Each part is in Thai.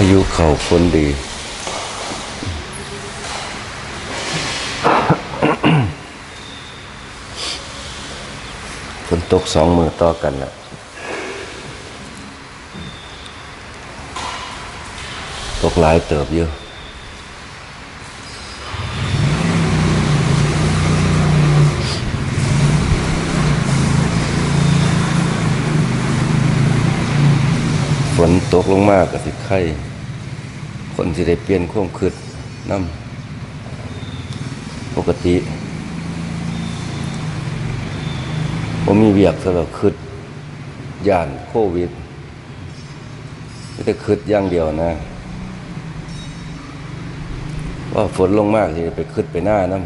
ายุเข่าฝนดี ฝนตกสองมือต่อกันละตกหลายเติบเยอะ นตกลงมากกับสิไข่คนสิได้เปลี่ยนความคืดน้ำปกติผมมีเวียกสำหรับคืดย่านโควิดไม่ได้คืดอย่างเดียวนะ ว่าฝนลงมากสิไปคืดไปหน้าน้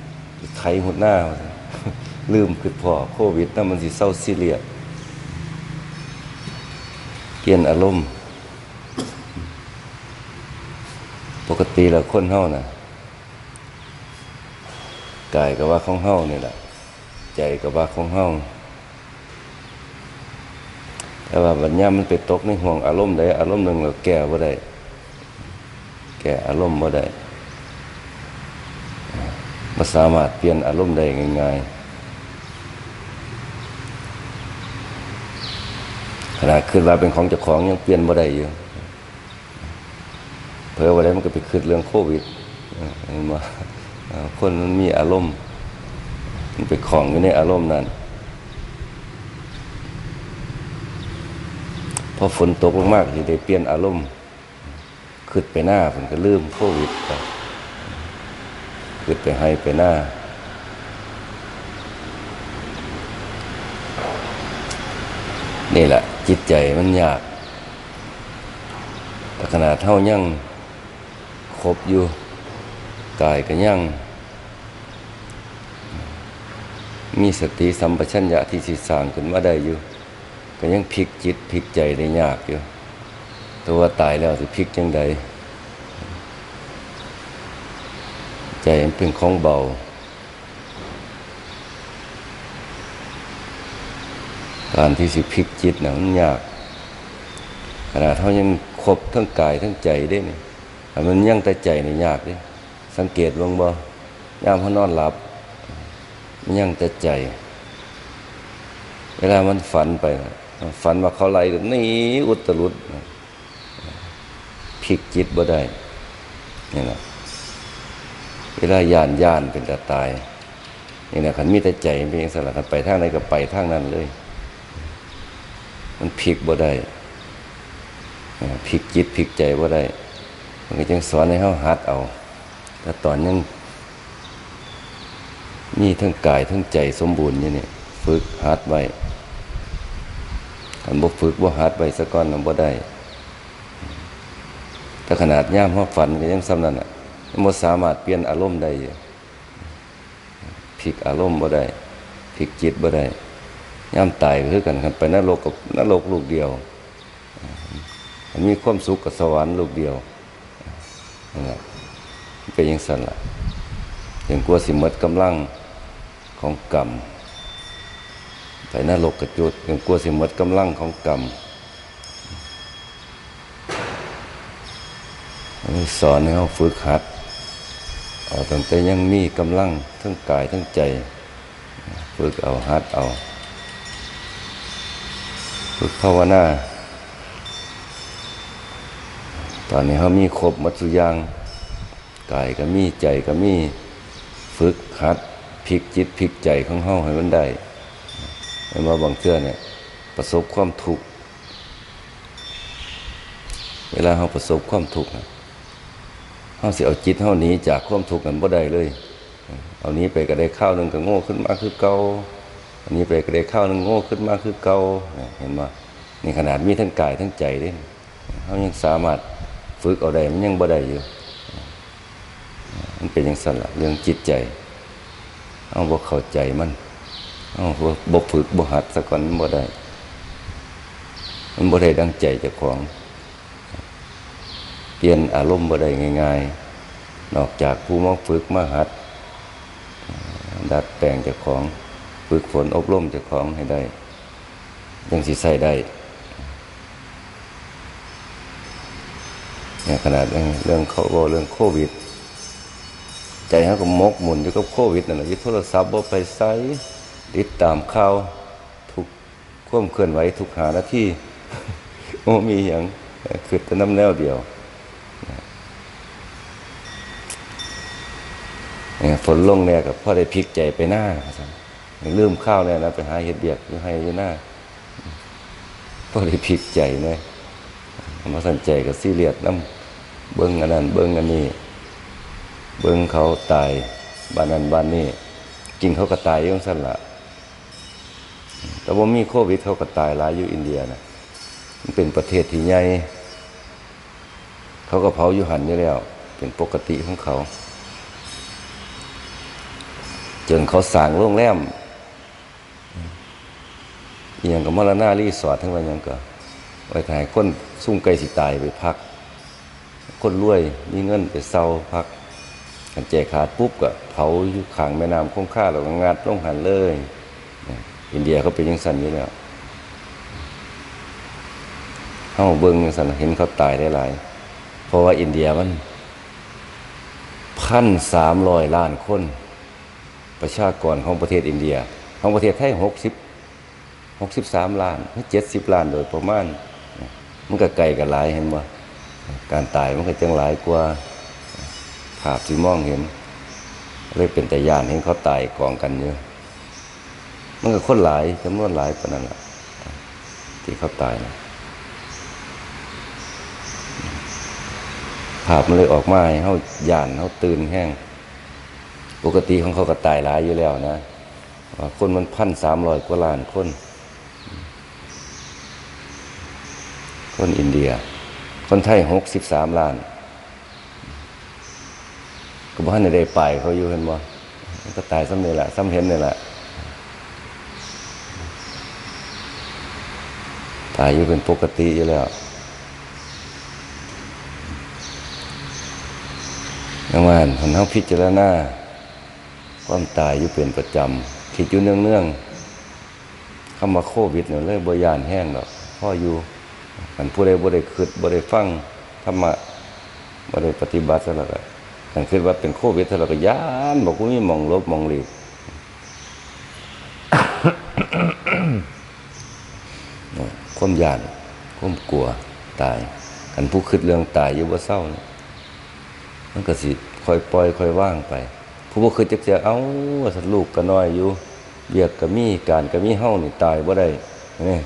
ำไถหุดหน้า ลืมคืดพอโควิดน้ำมันสิเศร้าซีเรียส เปลี่ยนอารมณ์ ปกติแล้วคนเฮานะกายก็ว่าของเฮานี่แหละใจก็ว่าของเฮาแต่ว่าบัญญามมันไปตกในห่วงอารมณ์ใดอารมณ์หนึ่งเราแก้บ่ได้แก้อารมณ์บ่ได้มาสามารถเปลี่ยนอารมณ์ได้ง่ายๆ ขนาดขึ้นว่าเป็นของเจ้าของยังเปลี่ยนบ่ได้อยู่เพิ่อว่าได้มันก็ไปขึ้นเรื่องโควิดเออเห็นว่าคนมันมีอารมณ์ มันไปของอยู่ในอารมณ์นั้นพอฝนตกลงมากที่ได้เปลี่ยนอารมณ์ขึ้นไปหน้าผมก็ลืมโควิดไปขึ้นไปให้ไปหน้า นี่แหละ จิตใจมันยากแต่ขนาดเท่ายังครบอยู่ กายก็ยังมีสติสัมปชัญญะที่สิสางขึ้นมาได้อยู่ ก็ยังพลิกจิตพลิกใจได้ยากอยู่ต่ว่าตายแล้วสิพลิกจังใดใจมันเป็นของเบา การที่สิพลิกจิตนะมันยากขนาดเขายังครบทั้งกายทั้งใจได้นี่แต่มันยังแต่ใจนี่ยากเด้สังเกตลงบ่ยามเขานอนหลับ มันยังแต่ใจ เวลามันฝันไปนะฝันว่าเขาไล่นีอุตรุดพลิกจิตบ่ได้นี่นะเวลาย่านย่านเป็นแต่ตายนี่นะขันมีแต่ใจเป็นอย่างสลักขันไปทางไหนก็ไปทางนั้นเลย มันพลิกบ่ได้พลิกจิตพลิกใจบ่ได้ มันก็จึงสอนให้เฮาหัดเอา แต่ตอนยังมีทั้งกายทั้งใจสมบูรณ์อยู่นี่ฝึกหัดไว้คันบ่ฝึกบ่หัดไว้ซะก่อนนบ่ได้แต่ขนาดย่ามเฮาฝันก็ยังซ้ำนั้นน่ะยังบ่สามารถเปลี่ยนอารมณ์ได้พลิกอารมณ์บ่ได้พลิกจิตบ่ได้ ย่ามตายก็คือกันคันไปนรกกับนรกลูกเดียว มันมีความสุขกับสวรรค์ลูกเดียวนั่นแหละเป็นยังสั่นล่ะอย่างกลัวสิมดกำลังของกรรมไปนรกกระจุดอย่างกลัวสิมดกำลังของกรรมสอนให้เขาฝึกหัดเอาตั้งแต่ยังมีกำลังทั้งกายทั้งใจ ฝึกเอาหัดเอา ฝึกภาวนา ตอนนี้เขามีครบมัดสุยางกายก็มีใจก็มีฝึกหัดพลิกจิตพลิกใจของเฮาให้มันได้ไม่ว่าบางเทื่อเนี่ย ประสบความทุกข์เวลาเฮาประสบความทุกข์น่ะเฮาสิเอาจิตเฮาหนีจากความทุกข์นั้นบ่ได้เลย เอานี้ไปก็ได้ข้าวหนึ่งก็โง่ขึ้นมาคือเก่า อันนี้ไปก็ได้ข้าวนึงโง่ขึ้นมากคือเกาเห็นบ่นี่ขนาดมีทั้งกายทั้งใจเด้เฮายังสามารถฝึกเอาได้มันยังบ่ได้อยู่ มันเป็นอย่างสั่นละเรื่องจิตใจ เอาบ่เข้าใจมันเอาบ่บ่ฝึกบ่หัดซะก่อนมันบ่ได้ มันบ่ได้ดังใจเจ้าของ เปลี่ยนอารมณ์บ่ได้ง่ายๆ นอกจากผู้มาฝึกมาหัด ดัดแปลงเจ้าของ ฝึกฝนอบรมเจ้าของให้ได้ยังสิใส่ได้เนี่ยขนาดเรื่องเขาเรื่องโควิด ใจเขาก็มกหมุนอยู่กับโควิดนั่นแหละยึดโทรศัพท์บ่ไปไซติดตามข่าวทุกควมเคลื่อนไหวทุกหาหน้าที่โอ้มีอย่างคือแต่น้ำแนวเดียวเนี่ยฝนลงเนี่ยกับพ่อได้พลิกใจไปหน้าครับ ลืมข้าวเนี่ยนะไปหาเห็ดเบียกอยู่ให้อยู่หน้าพ่อได้พลิกใจเนี่ยมาสนใจกับซีเรียสน้ำเบิ้งอันนั้นเบิ้งอันนี้ เบิ้งเขาตายบ้านนั้นบ้านนี้จริงเขาก็ตายอยังสั้นละแต่ว่ามีโควิดเขาก็ตายหลายอยู่อินเดียนะมันเป็นประเทศที่ใหญ่เขาก็เผาอยู่หันอยู่แล้ว เป็นปกติของเขาจนเขาสั่งโรงแรม อย่างกับมรณารีสอร์ททั้งวันยังก็ไว้ถ่ายคนซุ่มไกลสิตายไปพัก คนรวยมีเงินไปเซาพักกันแจกขาดปุ๊บก็เผาอยู่ข้างแม่น้ำคงค่าแล้วก็งัดลงหันเลยอินเดียเขาเป็นยังสันอยู่แล้วเฮาเบิ่งยังสันเห็นเขาตายได้หลาย เพราะว่าอินเดียมันพันสามร้อยล้านคน ประชากรของประเทศอินเดีย ของประเทศไทยหกสิบ หกสิบสามล้านเจ็ดสิบล้านโดยประมาณ มันก็ไกลกันหลายเห็นบ่การตายมันก็จังหลายกว่าภาพที่มองเห็นเลยเป็นแต่ยานเห็นเขาตายกองกันเยอะมันก็คนหลายจำนวนหลายปานนั้นล่ะที่เขาตายนะภาพมันเลยออกมาให้เฮาย่านเฮาตื่นแห้ง ปกติของเขาก็ตายหลายอยู่แล้วนะคนมันพันสามร้อยกว่าล้านคน คนอินเดีย คนไทยหกสิบสามล้าน ก็บ้านในใดไปเขาอยู่เห็นบ่ก็ตายซ้ำนี่แหละซ้ำเห็นนี่แหละตายอยู่เป็นปกติอยู่แล้วนังวานคนเขาพิจารณาความตายอยู่เป็นประจำคิดอยู่เนืองๆเข้ามาโควิดเนี่ยเลยบยานแห้งหรอกพ่ออยู่ มันผู้ใดบ่ได้คิดบ่ได้ฟังธรรมะบ่ได้ปฏิบัติซะแล้วก็กันคิดว่าเป็นโควิดซะแล้วก็ยานบอกว่ามีมองลบมองหลีกความยานความกลัวตายอันผู้คิดเรื่องตายอยู่ว่าเศร้านี่มันก็สิค่อยปล่อยค่อยว่างไป ผู้บ่คิดจักเสียเอ้าว่าสัตว์ลูกก็น้อยอยู่เบียกก็มีการก็มีเฮานี่ตายบ่ได้นี่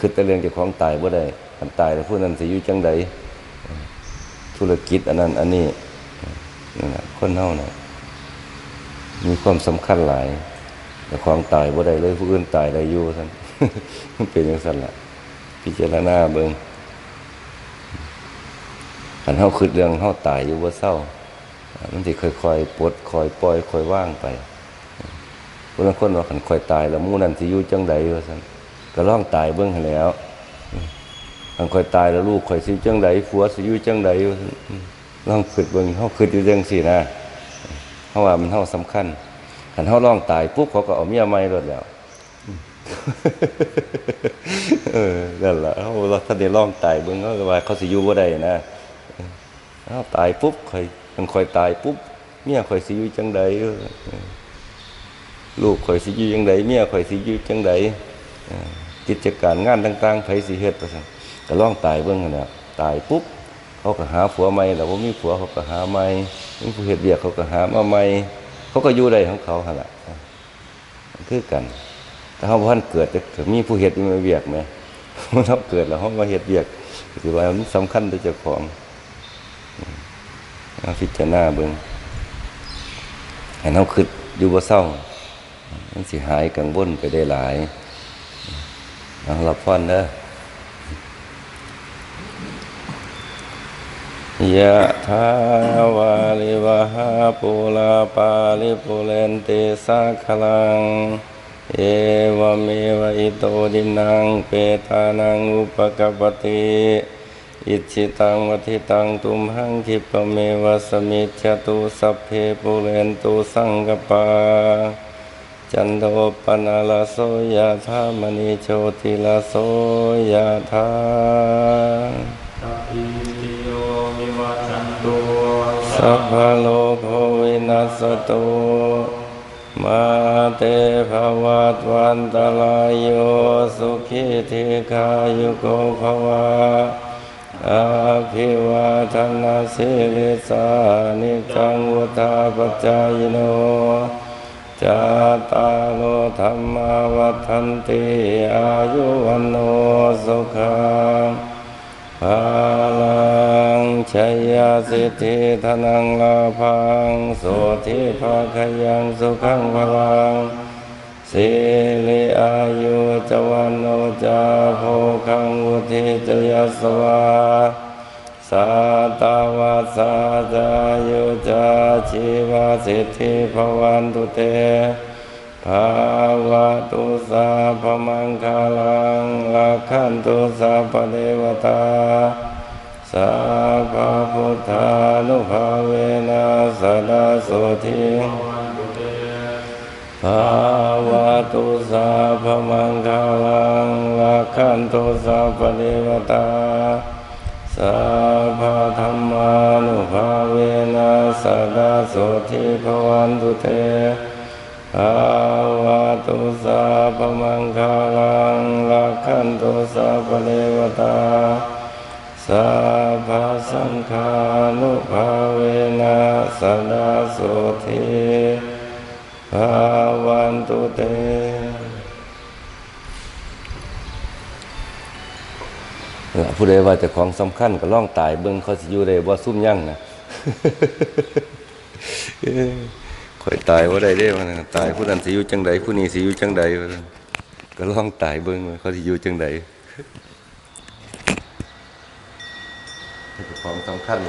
เออแต่เรื่องจ้าของตายบ่ได้คันตายแล้วผู้นั้นสิอยู่จังใดเออธุรกิจอันนั้นอันนี้นั่นน่ะคนเฮาน่ะมีความสำคัญหลายแต่ของตายบ่ได้เลยผู้อื่นตายได้อยู่ซั่นมันเป็นจังซั่นล่ะพิจารณาเบิ่งคันเฮาคิดเรื่องเฮาตายอยู่บ่เศร้ามันสิค่อยๆปลดค่อยปล่อยค่อยว่างไปคนละคนว่าคันค่อยตายแล้วหมู่นั้นสิอยู่จังใดว่าซั่น ก็ล่องตายเบิ่งแล้วคันค่อยตายแล้วลูกค่อยสิยจังใดผัวสิอยู่จังใดว่าซั่นลองคิดเบิ่งเฮาคิดอยู่จังซี่นะเฮาะว่ามันเฮาสำคัญคันเฮาล่องตายปุ๊บเขาก็เอาเมียใหม่รถแล้วเออนั่นแหละเขาเราถ้าได้ล่องตายเบิ่งเขาก็ว่าเขาสิอยู่บ่ได้นะเขาตายปุ๊บค่อยมันค่อยตายปุ๊บเมียคอยสิอยู่จังใดลูกค่อยสิอยู่จังใดเมียคอยสิอยู่จังใดอ กิจการงานต่างๆไผสิเฮ็ดว่าซั่นก็ลองตายเบิ่งหั่นนะตายปุ๊บเขาก็หาผัวใหม่แล้วบ่มีผัวเขาก็หาใหม่มีผู้เฮ็ดเวียกเขาก็หามาใหม่เขาก็อยู่ได้ของเขาหั่นล่ะคือกันถ้าเขาพันเกิดจะมีผู้เห็ดมีเวียกไหมมันเขาเกิดแล้วเขามาเห็ดเวียกคือว่ามันสำคัญต่อเจ้าของเอาพิจารณาเบิ่งให้เขาคิดอยู่ว่าเศร้ามันสิหายกังวลไปได้หลาย เอารับพรเด้อยะทาวาลิวหาปุลาปาลิปุเรนเตสักขลัง เอวเมวะอิโตดินังเปตานังอุปกปติอิจิตังวัติตังตุมหังคิปเมวะสมิจตุสัพเพปุเรนตุสังกปา จันโทปนาลาโสยะธามณิโชติลาโสยะธาอิติโยสัพพะโลกโควินัสตุมาเตภวัตวันตรายโยสุขิธิคายุโกภวะอาภิวาทนาสิริสานิจังวุธาปจายโน จาตาโลธรรมาวัฏันติอายุวันโนสุขังภาลังชัยสิทธิธนังลาพังโสธิภาคยังสุขังพลังสิริอายุจวันโนจาโภคังวุธิจยสวา สาตาวาสาจายุจาชีวาสิทธิภวันตุเตภาวะตุสาพมังคาลังลักขันตุสาปเดวตาสัพพะพุทธานุภาเวนะสดาโสทิภาวะตุสาพมังคาลังลักขันตุสาปเดวตา สัพพะธรรมานุภาเวนะสดาโสทิภวันตุเตภาวะตุสาพมังคาลังลักขันตุสาปเดวตาสัพพะสังฆานุภาเวนะสดาโสทิภาวันตุเต ผู้ใดว่าจะของสำคัญก็ล่องตายเบิ่งเขาสิอยู่ได้บ่ซุ่มยั่งนะคอยตายว่าได้ได้ว่านตายผู้นั้นสิอยู่จังใดผู้นี้สิอยู่จังใดว่าซั่นก็ลองตายเบิ่งเขาสิอยู่จังใดของสำคัญ